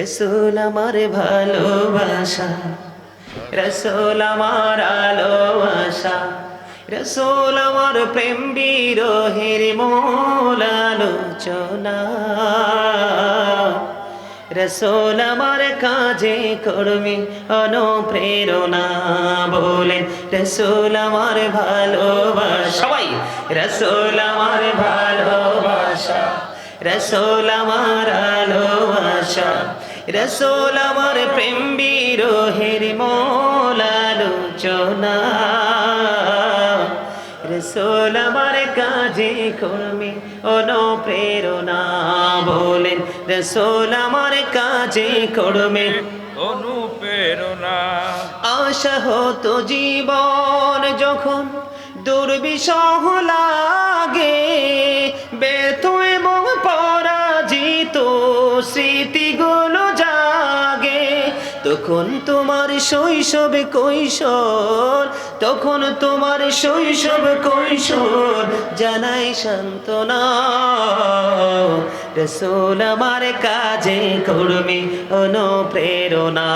রসুল আমার ভালোবাসা, রসুল আমার আলোবাসা, রসুল আমার প্রেম বিরোহের মূল আলোচনা। রসুল আমার কাজে কর্মী অনুপ্রেরণা বলেন রসুল আমার ভালোবাসা। সবাই, রসুল আমার ভালোবাসা, রসোল আমার আলোবাসা। রসোল আমার প্রেম বিরোহের মোলালোচনা। রসোল আমার কাজে কর্মে অনুপ্রেরণা বলেন রসোল আমার কাজে কর্মে অনুপ্রেরণা। আশা হতো জীবন যখন দুর্বিষহ লাগে ব্যর্থ এবং পরাজিত স্মৃতিগুলো তখন তোমার শৈশবে কৈশোর, তখন তোমার শৈশব কৈশোর, জানাই সান্ত্বনা। রসোল আমার কাজে করবে অনুপ্রেরণা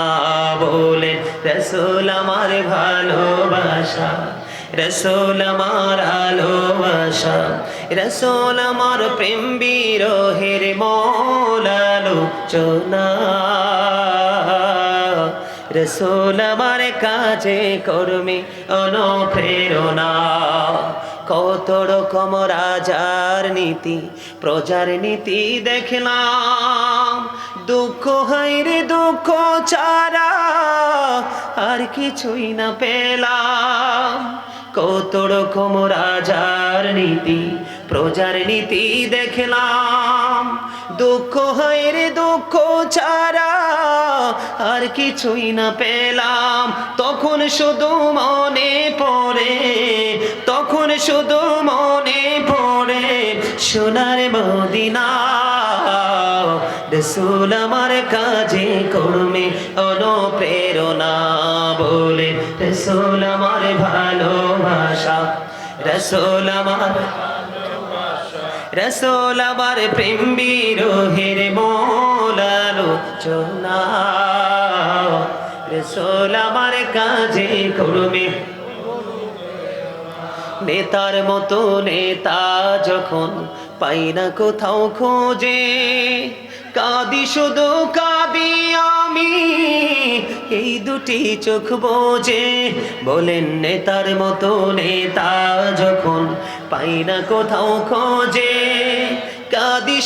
বলে। রসোল আমার ভালোবাসা, রসোল আমার আলোবাসা, রসোল আমার প্রেম বিরোহের মৌলালোচনা। রসোল আমার কাজে কর্মে অনুপ্রেরণা। কত রকম রাজার নীতি, প্রজার নীতি দেখলাম। দুঃখ হাইরে দুঃখ চারা আর কিছুই না পেলাম। কত রকম রাজার নীতি, প্রজার নীতি দেখলাম। দুঃখ হাইরে দুঃখ ছাড়া, আর কিছুই না পেলাম। তখন শুধু মনে পড়ে, তখন শুধু মনে পড়ে, সোনার মদিনা। রসুল আমার কাজে কর্মে অনুপ্রেরণা বলে, রসুল আমার ভালোবাসা, রসুল আমার রসোল আমার প্রেম বিরোহের মোলালোচনা। রসোল আমার কাজে করবে নেতার মতো নেতা যখন পাই না কোথাও খোঁজে, কাঁদি শুধু কাঁদি আমি, এই দুটি চোখ বোঝে। বলেন নেতার মতো নেতা যখন পাই না কোথাও খোঁজে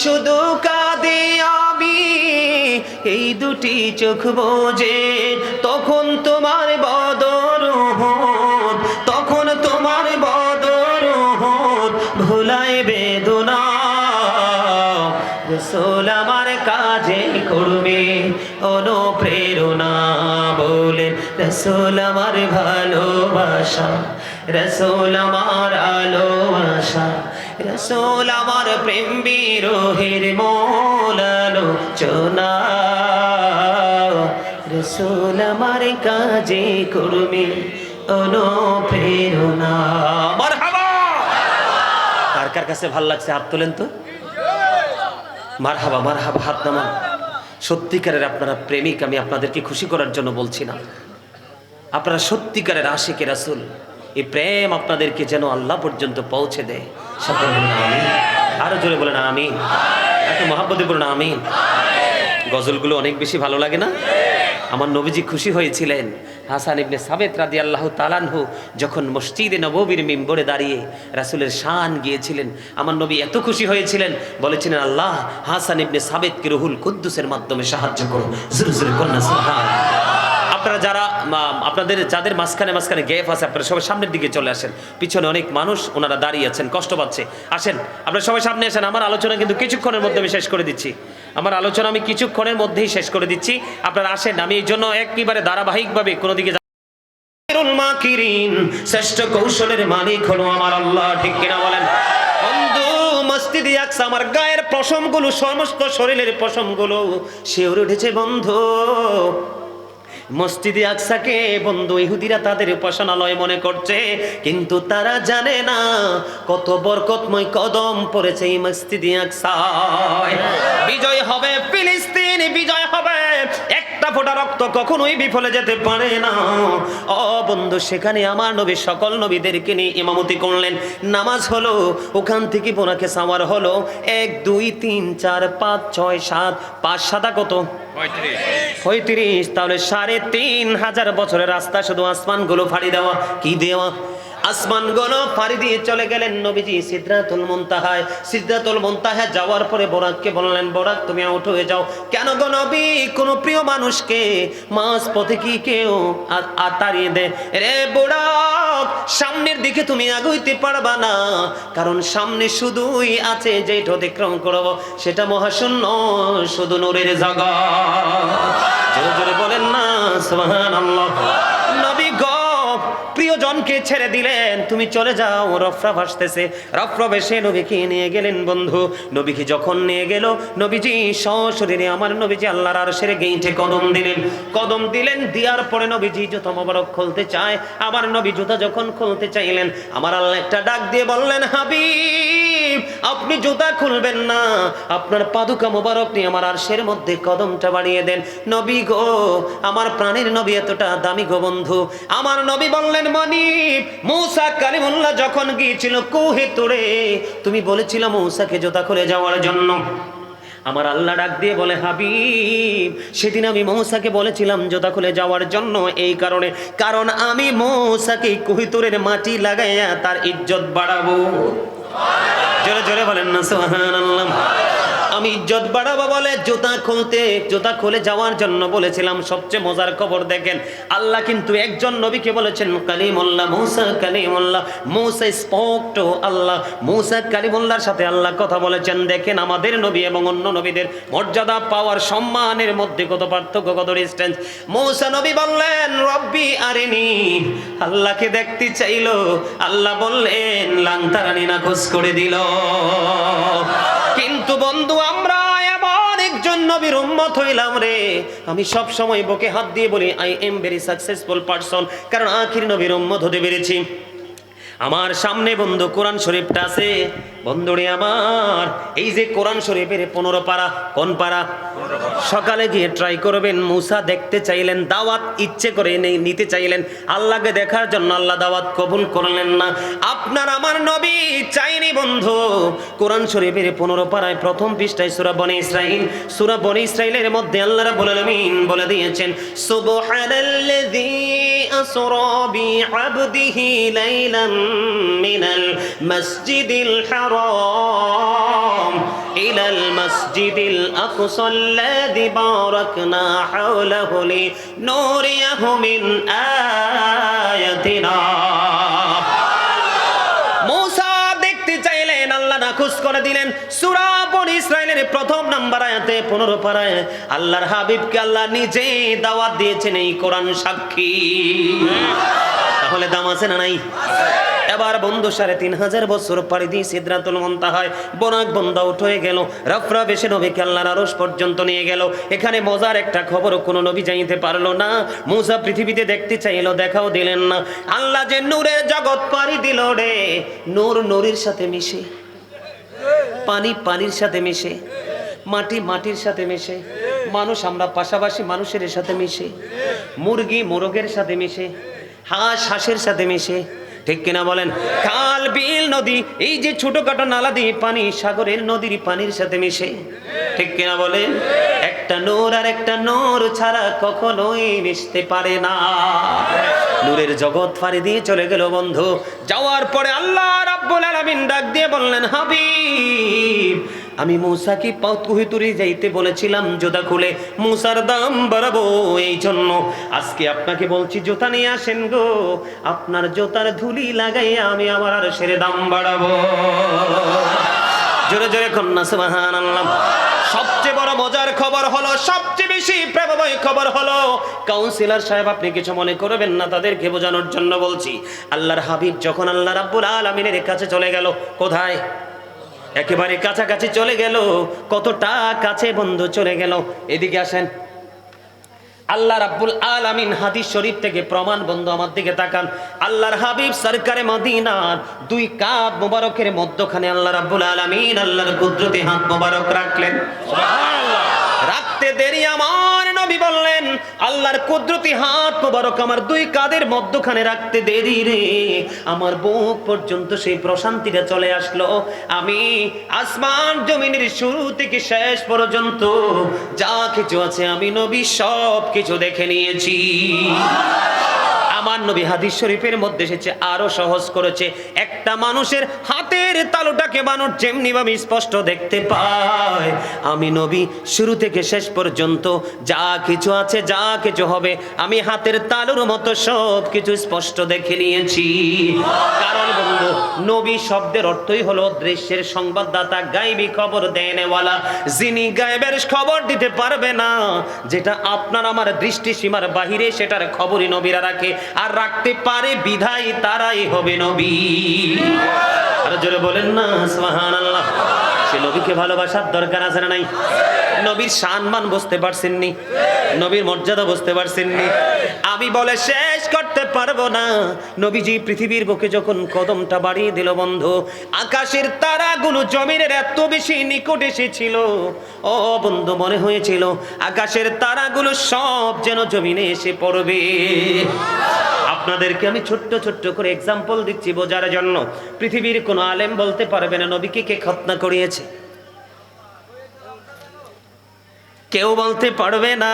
শুধু কাঁদি আমি, এই দুটি চোখ বোঝে, তখন তোমার বদর তখন তোমার বদর ভুলাই বেদনা। রসোল আমার কাজে করবে অনুপ্রেরণা বলে, রসোল আমার ভালোবাসা, রসোল আমার আলোবাসা রসোল আমার প্রেম বিরোহের মোলালো চোনা রসোল আমার কাজে করবে অনুপ্রেরণা। কার কার কাছে ভালো লাগছে হাত তোলেন তো? মার হাবা মার হাবা হাত নামান। সত্যিকারের আপনারা প্রেমিক, আমি আপনাদেরকে খুশি করার জন্য বলছি না। আপনারা সত্যিকারের আশিকে রাসুল। এই প্রেম আপনাদেরকে যেন আল্লাহ পর্যন্ত পৌঁছে দেয়। আরও জোরে বলেন আমিন। এত মহাব্বতে বলুন আমিন। গজলগুলো অনেক বেশি ভালো লাগে না? আমার নবীজি খুশি হয়েছিলেন। হাসান ইবনে সাবেত রাদি আল্লাহ তালানহু যখন মসজিদে নববীর মিম্বরে দাঁড়িয়ে রাসুলের শান গিয়েছিলেন, আমার নবী এত খুশি হয়েছিলেন। বলেছিলেন, আল্লাহ, হাসান ইবনে সাবেতকে রহুল কুদ্দুসের মাধ্যমে সাহায্য করো। জোরে জোরে কন্যা সুবহান। আপনারা যারা আপনাদের যাদের মাঝখানে মাঝখানে গ্যাপ আছে, আপনারা সবাই সামনের দিকে চলে আসেন। পিছনে অনেক মানুষ, ওনারা দাঁড়িয়ে আছেন, কষ্ট পাচ্ছে। আসেন, আপনারা সবাই সামনে আসেন। আমার আলোচনা কিন্তু কিছুক্ষণের মধ্যে আমি শেষ করে দিচ্ছি। আমার আলোচনা আমি কিছুক্ষণের মধ্যেই শেষ করে দিচ্ছি। আপনারা আসেন, আমি এই জন্য একেবারে ধারাবাহিকভাবে কোনো দিকে শ্রেষ্ঠ কৌশলের মালিক হলো আমার আল্লাহ, ঠিক কিনা বলেন? আমার গায়ের পশমগুলো, সমস্ত শরীরের পশমগুলো শিওরে উঠেছে, বন্ধু। মসজিদে আকসাকে বন্ধু ইহুদিরা তাদের উপাসনালয় মনে করছে, কিন্তু তারা জানে না কত বরকতময় কদম পড়েছে এই মসজিদে আকসায়। বিজয় হবে ফিলিস্তিন, বিজয় হবে ফোঁটা রক্ত কখনোই বিফলে যেতে পারে না। ও বন্ধু সেখানে আমার নবী সকল নবীদেরকে নিয়ে ইমামতি করলেন। নামাজ হলো ওখান থেকে বোনাকে সাওয়ার হলো। এক দুই তিন চার পাঁচ ছয় সাত পাঁচ সাদা কত? পঁয়ত্রিশ। পঁয়ত্রিশ। তাহলে সাড়ে তিন হাজার বছরের রাস্তা শুধু আসমানগুলো ফাড়ি দেওয়া। কি দেওয়া? আসমানগুলো ফাড়ি দিয়ে চলে গেলেন নবীজি সিদ্ধাতুল মুনতাহায়। সিদ্ধাতুল মুনতাহায় যাওয়ার পরে বোরাককে বললেন, বোরাক, তুমি আউট হয়ে যাও। কেন গো নবী? কোনো প্রিয় মানুষকে মাছ পথে কি কেউ আ- আ- তাড়িয়ে দে রে বোরাক, সামনের দিকে তুমি আগুইতে পারবা না। কারণ সামনে শুধুই আছে যেটা অতিক্রম করব। সেটা মহাশূন্য, শুধু নূরের জগৎ জোরে জোরে বলেন না, সুবহানাল্লাহ। প্রিয়জনকে ছেড়ে দিলেন। তুমি চলে যাও রফরা ভাসতেছে রফরা বেশে নবীকে নিয়ে গেলেন বন্ধু। নবীকে যখন নিয়ে গেল, নবীজি সশরীরে আমার নবীজি আল্লাহর আর সেরে গেইটে কদম দিলেন। কদম দিলেন, দেওয়ার পরে নবীজি জুতা মোবারক খুলতে চায়। আমার নবী জুতা যখন খুলতে চাইলেন, আমার আল্লাহ একটা ডাক দিয়ে বললেন, হাবিব, আপনি জুতা খুলবেন না। আপনার পাদুকা মোবারক নিয়ে আমার আরশের মধ্যে কদমটা বাড়িয়ে দেন। নবী গো, আমার প্রাণের নবী এতটা দামি গো বন্ধু। আমার নবী বললেন, মনিব মৌসা কালিমুল্লাহ যখন গিয়েছিল কুহে তোরে, তুমি বলেছিল মৌসাকে জুতা খুলে যাওয়ার জন্য। আমার আল্লাহ ডাক দিয়ে বলে, হাবিব, সেদিন আমি মৌসাকে বলেছিলাম জোতা খুলে যাওয়ার জন্য এই কারণে, কারণ আমি মৌসাকে কুহিতুরের মাটি লাগাইয়া তার ইজ্জত বাড়াবো। জোরে জোরে বলেন না, সুবহানাল্লাহ। আমি ইজ্জত বাড়াবো বলে জুতা খুলতে, জুতা খুলে যাওয়ার জন্য বলেছিলাম, সবচেয়ে মজার খবর দেখেন, আল্লাহ কিন্তু একজন নবীকে বলেছেন, Kalimullah, Musa Kalimullah. Musa spoke to Allah. Musa কালিমুল্লাহর সাথে আল্লাহ কথা বলেছেন, দেখেন আমাদের নবী এবং অন্য নবীদের মর্যাদা পাওয়ার সম্মানের মধ্যে কত পার্থক্য, কত ডিস্টেন্স মৌসা নবী বললেন, রব্বি আরেনি। আল্লাহকে দেখতে চাইলো, আল্লাহ বললেন, লাংতারানি না খোঁজ করে দিল। বন্ধু, আমরা এমন একজন নবীর উম্মত হইলাম রে। আমি সব সময় বুকে হাত দিয়ে বলি I am very successful person কারণ আখির নবীর উম্মত হতে পেরেছি। আমার সামনে বন্ধু, কোরআন শরীফটা আছে। বন্ধুরে আমার, এই যে কোরআন শরীফের পনেরো পারা, কোন পারা? সকালে গিয়ে ট্রাই করবেন। মুসা দেখতে চাইলেন, দাওয়াত ইচ্ছে করে নিতে চাইলেন। আল্লাহকে দেখার জন্য আল্লাহ দাওয়াত কবুল করলেন না। আপনার আমার নবী চাইনি বন্ধু। কোরআন শরীফের পনেরো পাড়ায় প্রথম পৃষ্ঠায় সুরা বনে ইসরাইল সুরা বনে ইসরাইলের মধ্যে আল্লাহ রাব্বুল আলামিন বলে দিয়েছেন, সুবহানাল্লাযী আসরা বিআবদিহি লাইলাম মিনাল মাসজিদিল হারাম। হাওলাহু লিনুরিয়াহু মিন আয়াতিনা। মৌসা দেখতে চাইলেন, আল্লাহ নাখুশ করে দিলেন। সূরা বনি ইসরাইলের প্রথম নাম্বার আয়াতে 15 পারায় আল্লাহর হাবিবকে আল্লাহ নিজে দাওয়াত দিয়েছেন এই কোরআন সাক্ষী। তাহলে দাম আছে না নাই? এবার বন্ধু সাড়ে তিন হাজার বছর পাড়ি দিয়ে সিদ্ধাতুল মন্তাহায় বনাক বন্ধা উঠ হয়ে গেল। রাফরা বেশে নবীকে আল্লাহর আরস পর্যন্ত নিয়ে গেল। এখানে মজার একটা খবর কোনো নবী যাইতে পারল না। মুসা পৃথিবীতে দেখতে চাইলো, দেখাও দিলেন না। আল্লাহ যে নূরের জগৎ পাড়ি দিল রে, নূর নূরের সাথে মিশে। পানি পানির সাথে মিশে। মাটি মাটির সাথে মিশে। মানুষ আমরা পাশাপাশি মানুষের সাথে মিশে। মুরগি মোরগের সাথে মিশে। হাঁস হাঁসের সাথে মিশে। ঠিক কিনা বলেন? খাল, বিল, নদী, এই যে ছোটখাটো নালা দিয়ে পানি, সাগরের নদীর পানির সাথে মিশে। ঠিক কিনা বলেন? একটা নূর আর একটা নূর ছাড়া কখনোই মিশতে পারে না। নূরের জগৎ ফাড়ি দিয়ে চলে গেল বন্ধু। যাওয়ার পরে আল্লাহ রাব্বুল আলামিন ডাক দিয়ে বললেন, হাবিব আমি মূসাকে কুহিতুরি যাইতে বলেছিলাম জোতা খুলে? মূসার দাম বাড়াবো এই জন্য। আজকে আপনাকে বলছি, জোতা নিয়ে আসেন গো। আপনার জোতার ধুলি লাগাইয়া আমি আমার আর সেরে দাম বাড়াবো। জোরে জোরে কন্যা সুবাহান সবচেয়ে বড় মজার খবর হলো, সবচেয়ে বেশি প্রেমময় খবর হলো, কাউন্সিলর সাহেব, আপনি কিছু মনে করবেন না, তাদেরকে বোঝানোর জন্য বলছি। আল্লাহর হাবিব যখন আল্লাহ রাব্বুল আলামিনের কাছে চলে গেল, কোথায়? একেবারে কাছাকাছি চলে গেল। কতটা কাছে বন্ধু চলে গেল। এদিকে আসেন। আল্লাহ রাব্বুল আলামিন হাদিস শরীফ থেকে প্রমাণ বন্ধু আমার দিকে তাকান। আল্লাহর হাবিব সরকারে মদিনার দুই কাপ মোবারকের মধ্যখানে আল্লাহ রাব্বুল আলামিন আল্লাহর কুদরতি হাত মোবারক রাখলেন। রাখতে দেরি আমার নবী বললেন, আল্লাহর কুদরতি হাত মোবারক আমার দুই কাদের মধ্যখানে রাখতে দেরি রে। আমার বুক পর্যন্ত সেই প্রশান্তিটা চলে আসলো। আমি আসমান জমিনের শুরু থেকে শেষ পর্যন্ত যা কিছু আছে আমি নবী সব কিছু দেখে নিয়েছি। আমার নবী হাদিস শরীফের মধ্যে এসেছে, আরও সহজ করেছে। একটা মানুষের তালুটাকে মানুষ যেমনি ভাবে স্পষ্ট দেখতে পায়। আমি নবী, শুরু থেকে শেষ পর্যন্ত যা কিছু আছে, যা কিছু হবে, আমি হাতের তালুর মতো সব কিছু স্পষ্ট দেখে নিয়েছি। কারণ বন্ধু, নবী শব্দের অর্থই হলো দৃশ্যের সংবাদদাতা গাইবি খবর দেনেওয়ালা, যিনি গায়েবের খবর দিতে পারবে না। যেটা আপনার আমার দৃষ্টি সীমার বাহিরে সেটার খবরই নবীরা রাখে, আর রাখতে পারে বিধায় তারাই হবে নবী। আর জোরে বলেন না সোহান সুবহানাল্লাহ। সে নবীকে ভালোবাসার দরকার আছে না নাই? নবীর সম্মান বুঝতে পারছেননি। নবীর মর্যাদা বুঝতে পারছেননি। আমি বলে শেষ করতে পারব না। নবীজি পৃথিবীর বুকে যখন কদমটা বাড়িয়ে দিল, বন্ধু, আকাশের তারাগুলো জমিনের এত বেশি নিকট এসেছিল। ও বন্ধু, মনে হয়েছিল আকাশের তারাগুলো সব যেন জমিনে এসে পড়বে। আপনাদেরকে আমি ছোট্ট ছোট্ট করে এক্সাম্পল দিচ্ছি বোঝার জন্য। পৃথিবীর কোনো আলেম বলতে পারবে না নবীকে কে খতনা করিয়েছে। কেউ বলতে পারবে না,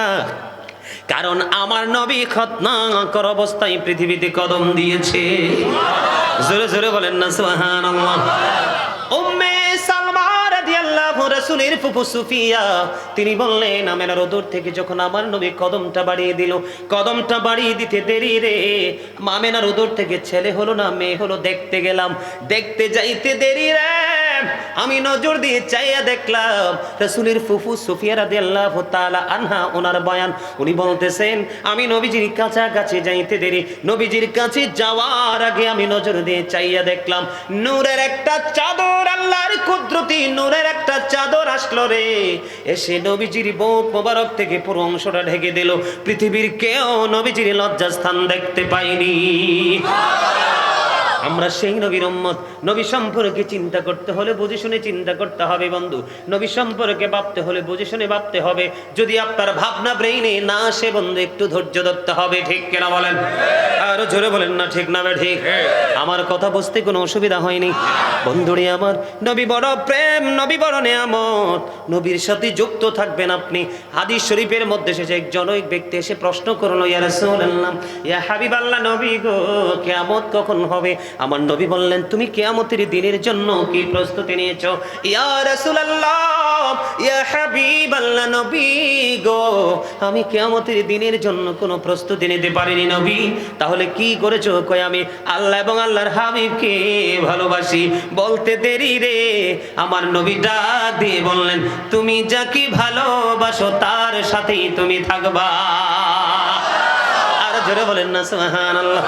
কারণ আমার নবী খতনা কর অবস্থায় পৃথিবীতে কদম দিয়েছে। জোরে জোরে বলেন না রাদিয়াল্লাহু রাসূলের ফুফু সুফিয়া, তিনি বললেন আমেনার রোদর থেকে যখন আমার নবী কদমটা বাড়িয়ে দিল, কদমটা বাড়িয়ে দিতে দেরি রে। মামেনার ওদর থেকে ছেলে হলো না, মেয়ে হলো, দেখতে গেলাম। দেখতে যাইতে দেরি রে। আমি নজর দিয়ে চাইয়া দেখলাম রাসূলের ফুফু সুফিয়া রাদিয়াল্লাহু তাআলা আনহা, ওনার বয়ান। উনি বলতেছেন, আমি নবীজির কাছাকাছি যাইতে দেরি। নবীজির কাছে যাওয়ার আগে আমি নজর দিয়ে চাইয়া দেখলাম, নূরের একটা চাদর, আল্লাহর কুদরতি নূরের একটা চাদর আসলো রে। এসে নবীজির বুক মোবারক থেকে পুরো অংশটা ঢেকে দিল। পৃথিবীর কেউ নবীজির লজ্জাস্থান দেখতে পাইনি আমরা সেই নবীর উম্মত। নবী সম্পর্কে চিন্তা করতে হলে বুঝে শুনে চিন্তা করতে হবে বন্ধু। নবী সম্পর্কে ভাবতে হলে বুঝে শুনে ভাবতে হবে। যদি আপনার ভাবনা ব্রেইনে না আসে বন্ধু, একটু ধৈর্য ধরতে হবে, ঠিক কেনা বলেন? আরও জোরে বলেন না, ঠিক না ঠিক? আমার কথা বুঝতে কোনো অসুবিধা হয়নি। বন্ধুরে আমার, নবী বড় প্রেম, নবী বড় নেয়ামত। নবীর সাথে যুক্ত থাকবেন আপনি। হাদিস শরীফের মধ্যে এসেছে, এক জনৈক ব্যক্তি এসে প্রশ্ন করল, ইয়া রাসূলুল্লাহ, ইয়া হাবিবাল্লাহ নবী গো, কিয়ামত কখন হবে? আমার নবী বললেন, তুমি কিয়ামতের দিনের জন্য কি প্রস্তুতি নিয়েছো? ইয়া রাসূলুল্লাহ, ইয়া হাবিবাল্লাহ নবী গো, আমি কিয়ামতের দিনের জন্য কোনো প্রস্তুতি নিতে পারিনি নবী। তাহলে কি করেছ? কই আমি আল্লাহ এবং আল্লাহর হাবিবকে ভালোবাসি। বলতে দেরি রে, আমার নবী ডাক দিয়ে বললেন, তুমি যাকে ভালোবাসো তার সাথেই তুমি থাকবা। আর জোরে বলেন না, সুবহানাল্লাহ।